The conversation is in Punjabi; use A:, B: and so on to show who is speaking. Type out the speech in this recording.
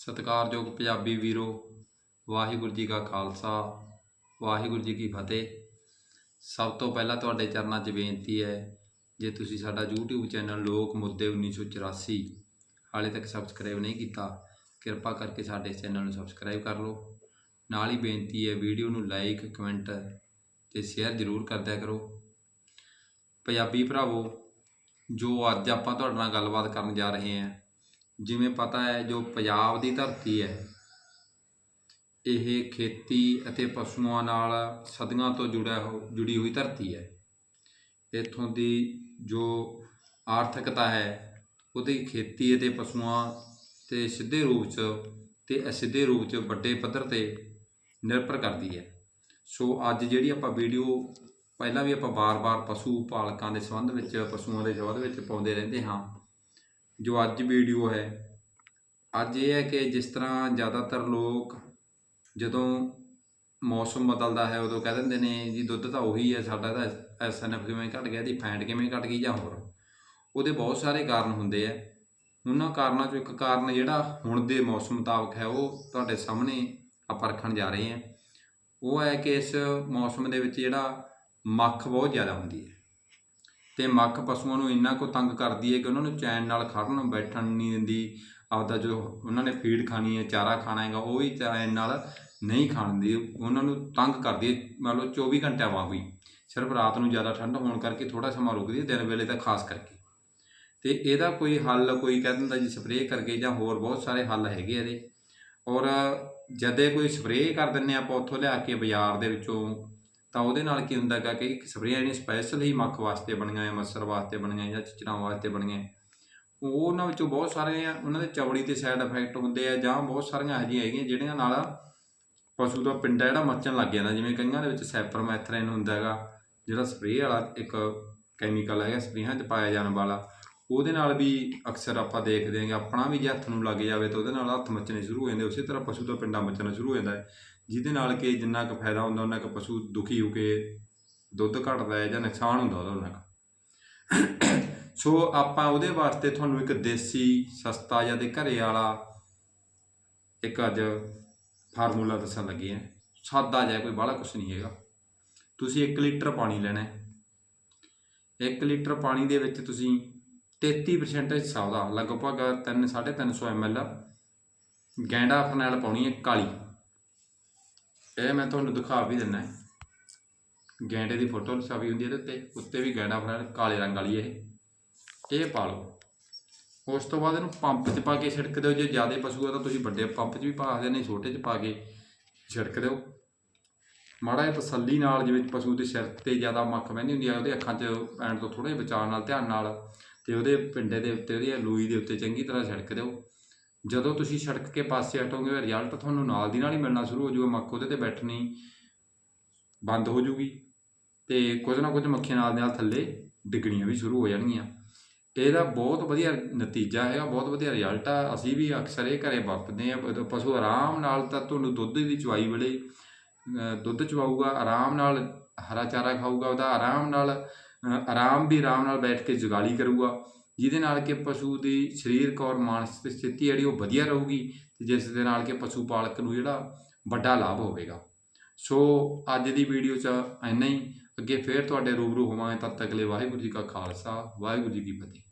A: ਸਤਿਕਾਰਯੋਗ ਪੰਜਾਬੀ ਵੀਰੋ, ਵਾਹਿਗੁਰੂ ਜੀ ਕਾ ਖਾਲਸਾ, ਵਾਹਿਗੁਰੂ ਜੀ ਕੀ ਫਤਿਹ। ਸਭ ਤੋਂ ਪਹਿਲਾਂ ਤੁਹਾਡੇ ਚਰਨਾਂ 'ਚ ਬੇਨਤੀ ਹੈ, ਜੇ ਤੁਸੀਂ ਸਾਡਾ YouTube ਚੈਨਲ ਲੋਕ ਮੁੱਦੇ 1984 ਹਾਲੇ ਤੱਕ ਸਬਸਕ੍ਰਾਈਬ ਨਹੀਂ ਕੀਤਾ, ਕਿਰਪਾ ਕਰਕੇ ਸਾਡੇ ਚੈਨਲ ਨੂੰ ਸਬਸਕ੍ਰਾਈਬ ਕਰ ਲਓ। ਨਾਲ ਹੀ ਬੇਨਤੀ ਹੈ, ਵੀਡੀਓ ਨੂੰ ਲਾਈਕ ਕਮੈਂਟ ਤੇ ਸ਼ੇਅਰ ਜ਼ਰੂਰ ਕਰਦਿਆ ਕਰੋ। ਪੰਜਾਬੀ ਭਰਾਵੋ, ਜੋ ਅੱਜ ਆਪਾਂ ਤੁਹਾਡੇ ਨਾਲ ਗੱਲਬਾਤ ਕਰਨ ਜਾ ਰਹੇ ਹਾਂ ਜਿਵੇਂ ਪਤਾ ਹੈ ਜੋ ਪੰਜਾਬ ਦੀ ਧਰਤੀ ਹੈ, ਇਹ ਖੇਤੀ ਅਤੇ ਪਸ਼ੂਆਂ ਨਾਲ ਸਦੀਆਂ ਤੋਂ ਜੁੜਿਆ ਹੋ, ਜੁੜੀ ਹੋਈ ਧਰਤੀ ਹੈ। ਇੱਥੋਂ ਦੀ ਜੋ ਆਰਥਿਕਤਾ ਹੈ, ਉਹਦੀ ਖੇਤੀ ਅਤੇ ਪਸ਼ੂਆਂ ਤੇ ਸਿੱਧੇ ਰੂਪ 'ਚ ਤੇ ਅਸਿੱਧੇ ਰੂਪ 'ਚ ਵੱਡੇ ਪੱਧਰ ਤੇ ਨਿਰਭਰ ਕਰਦੀ ਹੈ। ਸੋ ਅੱਜ ਜਿਹੜੀ ਆਪਾਂ ਵੀਡੀਓ, ਪਹਿਲਾਂ ਵੀ ਆਪਾਂ ਬਾਰ-ਬਾਰ ਪਸ਼ੂ ਪਾਲਕਾਂ ਦੇ ਸੰਬੰਧ ਵਿੱਚ, ਪਸ਼ੂਆਂ ਦੇ ਸੰਬੰਧ ਵਿੱਚ ਪਾਉਂਦੇ ਰਹਿੰਦੇ ਹਾਂ। ਜੋ ਅੱਜ ਵੀਡੀਓ ਹੈ, ਅੱਜ ਇਹ ਹੈ ਕਿ ਜਿਸ ਤਰ੍ਹਾਂ ਜ਼ਿਆਦਾਤਰ ਲੋਕ ਜਦੋਂ ਮੌਸਮ ਬਦਲਦਾ ਹੈ, ਉਦੋਂ ਕਹਿ ਦਿੰਦੇ ਨੇ ਜੀ ਦੁੱਧ ਤਾਂ ਉਹੀ ਹੈ, ਸਾਡਾ ਤਾਂ ਐਸਐਨਐਫ ਕਿਵੇਂ ਘਟ ਗਿਆ ਦੀ ਫੈਂਟ ਕਿਵੇਂ ਘਟ ਗਈ ਜਾਂ ਹੋਰ। ਉਹਦੇ ਬਹੁਤ ਸਾਰੇ ਕਾਰਨ ਹੁੰਦੇ ਆ। ਉਹਨਾਂ ਕਾਰਨਾਂ ਚੋਂ ਇੱਕ ਕਾਰਨ ਜਿਹੜਾ ਹੁਣ ਦੇ ਮੌਸਮ ਮੁਤਾਬਕ ਹੈ, ਉਹ ਤੁਹਾਡੇ ਸਾਹਮਣੇ ਆਪਾਂ ਰੱਖਣ ਜਾ ਰਹੇ ਹਾਂ। ਉਹ ਹੈ ਕਿ ਇਸ ਮੌਸਮ ਦੇ ਵਿੱਚ ਜਿਹੜਾ ਮੱਖ ਬਹੁਤ ਜ਼ਿਆਦਾ ਹੁੰਦੀ ਹੈ। ਤੇ ਮੱਖ ਪਸ਼ੂਆਂ ਨੂੰ ਇੰਨਾ ਕੁ ਤੰਗ ਕਰਦੀ ਹੈ ਕਿ ਉਹਨਾਂ ਨੂੰ ਚੈਨ ਨਾਲ ਖੜਨ ਬੈਠਣ ਨਹੀਂ ਦਿੰਦੀ। ਆਪਦਾ ਜੋ ਉਹਨਾਂ ਨੇ ਫੀਡ ਖਾਣੀ ਹੈ ਚਾਰਾ ਖਾਣਾ ਹੈਗਾ, ਉਹ ਵੀ ਚੈਨ ਨਾਲ ਨਹੀਂ ਖਾਣ ਦੀ ਉਹਨਾਂ ਨੂੰ ਤੰਗ ਕਰਦੀ ਹੈ ਮੰਨ ਲਓ 24 ਘੰਟਿਆਂ ਵਾਂਗ ਹੀ ਸਿਰਫ ਰਾਤ ਨੂੰ ਜ਼ਿਆਦਾ ਠੰਡ ਹੋਣ ਕਰਕੇ ਥੋੜਾ ਸਮਾਂ ਰੁਕਦੀ ਹੈ ਦਿਨ ਵੇਲੇ ਤਾਂ ਖਾਸ ਕਰਕੇ। ਤੇ ਇਹਦਾ ਕੋਈ ਹੱਲ, ਕੋਈ ਕਹਿ ਦਿੰਦਾ ਜੀ ਸਪਰੇਅ ਕਰਕੇ ਜਾਂ ਹੋਰ ਬਹੁਤ ਸਾਰੇ ਹੱਲ ਹੈਗੇ ਇਹਦੇ। ਔਰ ਜਦੇ ਕੋਈ ਸਪਰੇਅ ਕਰ ਦਿੰਨੇ ਆਪਾਂ ਉੱਥੋਂ ਲਿਆ ਕੇ ਬਾਜ਼ਾਰ ਦੇ ਵਿੱਚੋਂ ਤਾਂ ਉਹਦੇ ਨਾਲ ਕੀ ਹੁੰਦਾ ਹੈਗਾ ਕਿ ਸਪਰੇਆਂ ਜਿਹੜੀਆਂ ਸਪੈਸ਼ਲ ਹੀ ਮੱਖ ਵਾਸਤੇ ਬਣੀਆਂ ਹੈ ਮੱਛਰ ਵਾਸਤੇ ਬਣੀਆਂ ਜਾਂ ਚਿਚੜਾਂ ਵਾਸਤੇ ਬਣੀਆਂ, ਉਹ ਉਹਨਾਂ ਵਿੱਚੋਂ ਬਹੁਤ ਸਾਰੇ ਉਹਨਾਂ ਦੇ ਚਮੜੀ ਤੇ ਸਾਈਡ ਇਫੈਕਟ ਹੁੰਦੇ ਆ ਜਾਂ ਬਹੁਤ ਸਾਰੀਆਂ ਅਜਿਹੀਆਂ ਹੈਗੀਆਂ ਜਿਹੜੀਆਂ ਨਾਲ ਪਸ਼ੂ ਦਾ ਪਿੰਡਾ ਜਿਹੜਾ ਮੱਚਣ ਲੱਗ ਜਾਂਦਾ, ਜਿਵੇਂ ਕਈਆਂ ਦੇ ਵਿੱਚ ਸੈਪਰਮੈਥਰਿਨ ਹੁੰਦਾ ਹੈਗਾ, ਜਿਹੜਾ ਸਪਰੇਅ ਵਾਲਾ ਇੱਕ ਕੈਮੀਕਲ ਹੈਗਾ ਸਪਰੇਹਾਂ 'ਚ ਪਾਇਆ ਜਾਣ ਵਾਲਾ, ਉਹਦੇ ਨਾਲ ਵੀ ਅਕਸਰ ਆਪਾਂ ਦੇਖਦੇ ਹਾਂ ਕਿ ਆਪਣਾ ਵੀ ਜੇ ਹੱਥ ਨੂੰ ਲੱਗ ਜਾਵੇ ਤਾਂ ਉਹਦੇ ਨਾਲ ਹੱਥ ਮੱਚਣੇ ਸ਼ੁਰੂ ਹੋ ਜਾਂਦੇ ਉਸੇ ਤਰ੍ਹਾਂ ਪਸ਼ੂ ਦਾ ਪਿੰਡਾ ਮੱਚਣਾ ਸ਼ੁਰੂ ਹੋ ਜਾਂਦਾ ਹੈ। ਜਿਹਦੇ ਨਾਲ ਕਿ ਜਿੰਨਾ ਕੁ ਫਾਇਦਾ ਹੁੰਦਾ, ਉਹਨਾਂ ਕੁ ਪਸ਼ੂ ਦੁਖੀ ਹੋ ਕੇ ਦੁੱਧ ਘਟਦਾ ਹੈ ਜਾਂ ਨੁਕਸਾਨ ਹੁੰਦਾ ਉਹਦਾ ਉਹਨਾਂ ਕੁ। ਸੋ ਆਪਾਂ ਉਹਦੇ ਵਾਸਤੇ ਤੁਹਾਨੂੰ ਇੱਕ ਦੇਸੀ ਸਸਤਾ ਜਾਂ ਦੇ ਘਰੇ ਵਾਲਾ ਇੱਕ ਅੱਜ ਫਾਰਮੂਲਾ ਦੱਸਣ ਲੱਗੇ ਆ ਸਾਦਾ ਜਿਹਾ ਕੋਈ ਬਾਹਲਾ ਕੁਛ ਨਹੀਂ ਹੈਗਾ। ਤੁਸੀਂ 1 ਲੀਟਰ ਪਾਣੀ ਲੈਣਾ ਹੈ। 1 ਲੀਟਰ ਪਾਣੀ ਦੇ ਵਿੱਚ ਤੁਸੀਂ 33% ਹਿੱਸਾ ਉਹਦਾ, ਲਗਭਗ 3 350 ml ਗੈਂਡਾ ਫਰਨੈਲ ਪਾਉਣੀ ਹੈ ਕਾਲੀ। ਇਹ ਮੈਂ ਤੁਹਾਨੂੰ ਦਿਖਾ ਵੀ ਦਿੰਨਾ ਗੈਂਡੇ ਦੀ ਫੋਟੋ ਛਾਵੀ ਹੁੰਦੀ ਹੈ ਇਹਦੇ ਉੱਤੇ ਉੱਤੇ ਵੀ ਗੈਂਡਾ ਫਰਨੈਲ ਕਾਲੇ ਰੰਗ ਵਾਲੀ ਇਹ। ਇਹ ਪਾ ਲਓ। ਉਸ ਤੋਂ ਬਾਅਦ ਇਹਨੂੰ ਪੰਪ 'ਚ ਪਾ ਕੇ ਛਿੜਕ ਦਿਓ। ਜੇ ਜ਼ਿਆਦਾ ਪਸ਼ੂ ਆ ਤਾਂ ਤੁਸੀਂ ਵੱਡੇ ਪੰਪ 'ਚ ਵੀ ਪਾ ਸਕਦੇ ਨਹੀਂ ਛੋਟੇ 'ਚ ਪਾ ਕੇ ਛਿੜਕ ਦਿਓ। ਮਾੜਾ ਜਿਹਾ ਤਸੱਲੀ ਨਾਲ, ਜਿਵੇਂ ਪਸ਼ੂ ਦੇ ਸਿਰ ਤੇ ਜ਼ਿਆਦਾ ਮੱਖ ਬਹਿੰਦੀ ਹੁੰਦੀ ਆ, ਉਹਦੇ ਅੱਖਾਂ 'ਚ ਪੈਣ ਤੋਂ ਥੋੜੇ ਬਚਾਅ ਨਾਲ ਧਿਆਨ ਨਾਲ ਤੇ ਉਹਦੇ ਪਿੰਡੇ ਦੇ ਉੱਤੇ, ਉਹਦੀ ਲੂਈ ਦੇ ਉੱਤੇ ਚੰਗੀ ਤਰ੍ਹਾਂ ਛਿੜਕ ਦਿਓ। ਜਦੋਂ ਤੁਸੀਂ ਛਿੜਕ ਕੇ ਪਾਸੇ ਹਟੋਗੇ ਰਿਜ਼ਲਟ ਤੁਹਾਨੂੰ ਨਾਲ ਦੀ ਨਾਲ ਹੀ ਮਿਲਣਾ ਸ਼ੁਰੂ ਹੋ ਜਾਊਗਾ ਮੱਖ ਉਹਦੇ ਤੇ ਬੈਠਣੀ ਬੰਦ ਹੋ ਜੂਗੀ ਤੇ ਕੁਝ ਨਾ ਕੁਝ ਮੱਖੀਆਂ ਨਾਲ ਦੇ ਨਾਲ ਥੱਲੇ ਡਿੱਗਣੀਆਂ ਵੀ ਸ਼ੁਰੂ ਹੋ ਜਾਣਗੀਆਂ। ਇਹਦਾ ਬਹੁਤ ਵਧੀਆ ਨਤੀਜਾ ਹੈਗਾ ਬਹੁਤ ਵਧੀਆ ਰਿਜ਼ਲਟ ਆ। ਅਸੀਂ ਵੀ ਅਕਸਰ ਇਹ ਘਰੇ ਵਰਤਦੇ ਆ ਪਸ਼ੂ ਆਰਾਮ ਨਾਲ ਤਾਂ ਤੁਹਾਨੂੰ ਦੁੱਧ ਦੀ ਚਵਾਈ ਵੇਲੇ ਦੁੱਧ ਚਵਾਊਗਾ, ਆਰਾਮ ਨਾਲ ਹਰਾ ਚਾਰਾ ਖਾਊਗਾ, ਉਹਦਾ ਆਰਾਮ ਨਾਲ ਆਰਾਮ ਵੀ ਆਰਾਮ ਨਾਲ ਬੈਠ ਕੇ ਜੁਗਾਲੀ ਕਰੂਗਾ। ਜਿਹਦੇ ਨਾਲ ਕਿ ਪਸ਼ੂ ਦੀ ਸਰੀਰਕ ਔਰ ਮਾਨਸਿਕ ਸਥਿਤੀ ਜਿਹੜੀ ਉਹ ਵਧੀਆ ਰਹੂਗੀ ਤੇ ਜਿਸ ਦੇ ਨਾਲ ਕਿ ਪਸ਼ੂ ਪਾਲਕ ਨੂੰ ਜਿਹੜਾ ਵੱਡਾ ਲਾਭ ਹੋਵੇਗਾ। ਸੋ ਅੱਜ ਦੀ ਵੀਡੀਓ 'ਚ ਇੰਨਾ ਹੀ। ਅੱਗੇ ਫੇਰ ਤੁਹਾਡੇ ਰੂਬਰੂ ਹੋਵਾਂਗੇ। ਤਦ ਤੱਕ ਲਈ ਵਾਹਿਗੁਰੂ ਜੀ ਕਾ ਖਾਲਸਾ, ਵਾਹਿਗੁਰੂ ਜੀ ਕੀ ਫਤਿਹ।